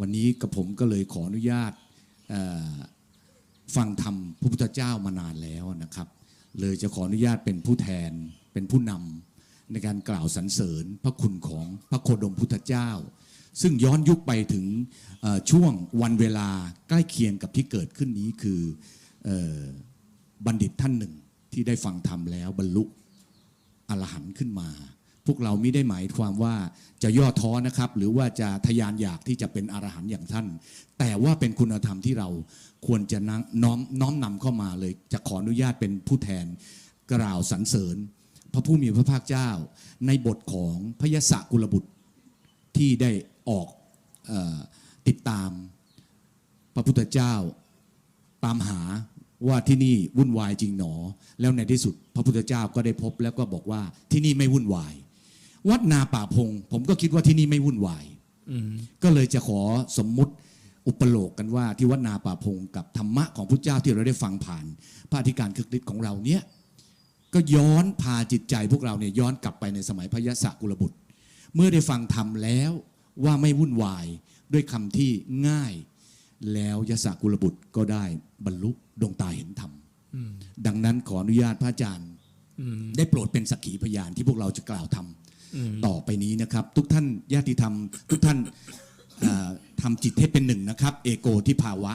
วันนี้กับผมก็เลยขออนุญาตฟังธรรมพระพุทธเจ้ามานานแล้วนะครับ เลยจะขออนุญาตเป็นผู้แทนเป็นผู้นำในการกล่าวสรรเสริญพระคุณของพระโคดมพุทธเจ้า ซึ่งย้อนยุคไปถึงช่วงวันเวลาใกล้เคียงกับที่เกิดขึ้นนี้คืออบัณฑิตท่านหนึ่งที่ได้ฟังธรรมแล้วบรรลุอรหันต์ขึ้นมา วกเราไม่ได้หมายความว่าจะย่อท้อนะครับ หรือว่าจะทะยานอยากที่จะเป็นอรหันต์อย่างท่าน แต่ว่าเป็นคุณธรรมที่เราควรจะน,น้อมน้อมนำเข้ามาเลย จะขออนุญาตเป็นผู้แทนกล่าวสรรเสริญ พระผู้มีพระภาคเจ้า ในบทของพยศกุลบุตรที่ได้ออกออติดตามพระพุทธเจ้าตามหาว่าที่นี่วุ่นวายจริงหนอ แล้วในที่สุดพระพุทธเจ้าก็ได้พบแล้วก็บอกว่าที่นี่ไม่วุ่นวาย วัดนาป่าพง ผมก็คิดว่าที่นี่ไม่วุ่นวายอืมก็เลยจะขอสมมุติอุปโลกกันว่าที่วัดนาป่าพงกับธรรมะของพุทธเจ้าที่เราได้ฟังผ่าน พระอธิการคึกฤทธิ์ของเราเนี้ยก็ย้อนพาจิตใจพวกเราเนี่ยย้อนกลับไปในสมัยพระยศกุลบุตร เมื่อได้ฟังธรรมแล้วว่าไม่วุ่นวายด้วยคำที่ง่าย แล้วยศกุลบุตรก็ได้บรรลุดวงตาเห็นธรรมอืมดังนั้นขออนุญาตพระอาจารย์อืมได้โปรดเป็นสักขีพยานที่พวกเราจะกล่าวทำอืม ต่อไปนี้นะครับ ทุกท่านญาติธรรม ทุกท่านเอ่อทำจิตให้เป็นหนึ่งนะครับ เอโกที่ภาวะ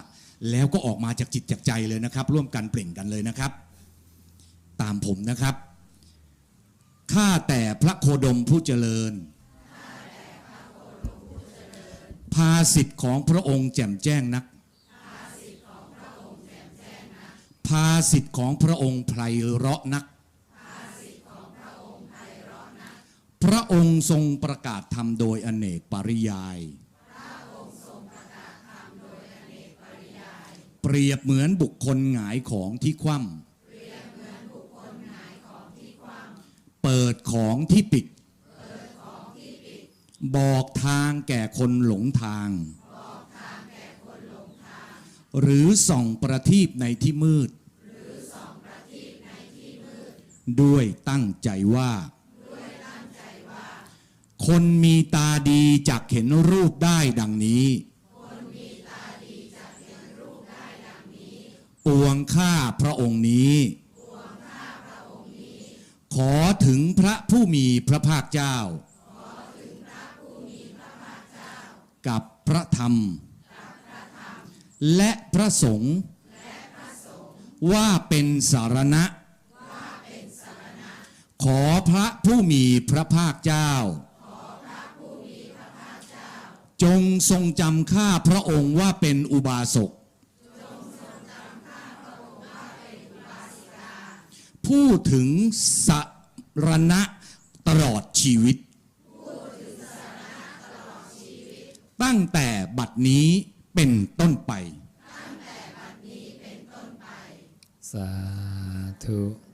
แล้วก็ออกมาจากจิตจากใจเลยนะครับ ร่วมกันเปล่งกันเลยนะครับ ตามผมนะครับข้าแต่พระโคดมผู้เจริญ ภาสิทธิ์ของพระองค์แจ่มแจ้งนัก ภาสิทธิ์ของพระองค์ไพเราะนัก พระองค์ทรงประกาศธรรมโดยอเนกปริยาย เปรียบเหมือนบุคคลหงายของที่คว่ำเปิดของที่ปิด บอกทางแก่คนหลงทาง หรือส่องประทีปในที่มืด ด้วยตั้งใจว่า คนมีตาดีจักเห็นรูปได้ดังนี้ปวงข้าพระองค์นี้ ขอถึงพระผู้มีพระภาคเจ้า กับพระธรรม และพระสงฆ์ว่าเป็นสารณะ ขอพระผู้มีพระภาคเจ้า จงทรงจำข้าพระองค์ว่าเป็นอุบาสกพูดถึงสรณะตลอดชีวิต ตั้งแต่บัดนี้เป็นต้นไป สาธุ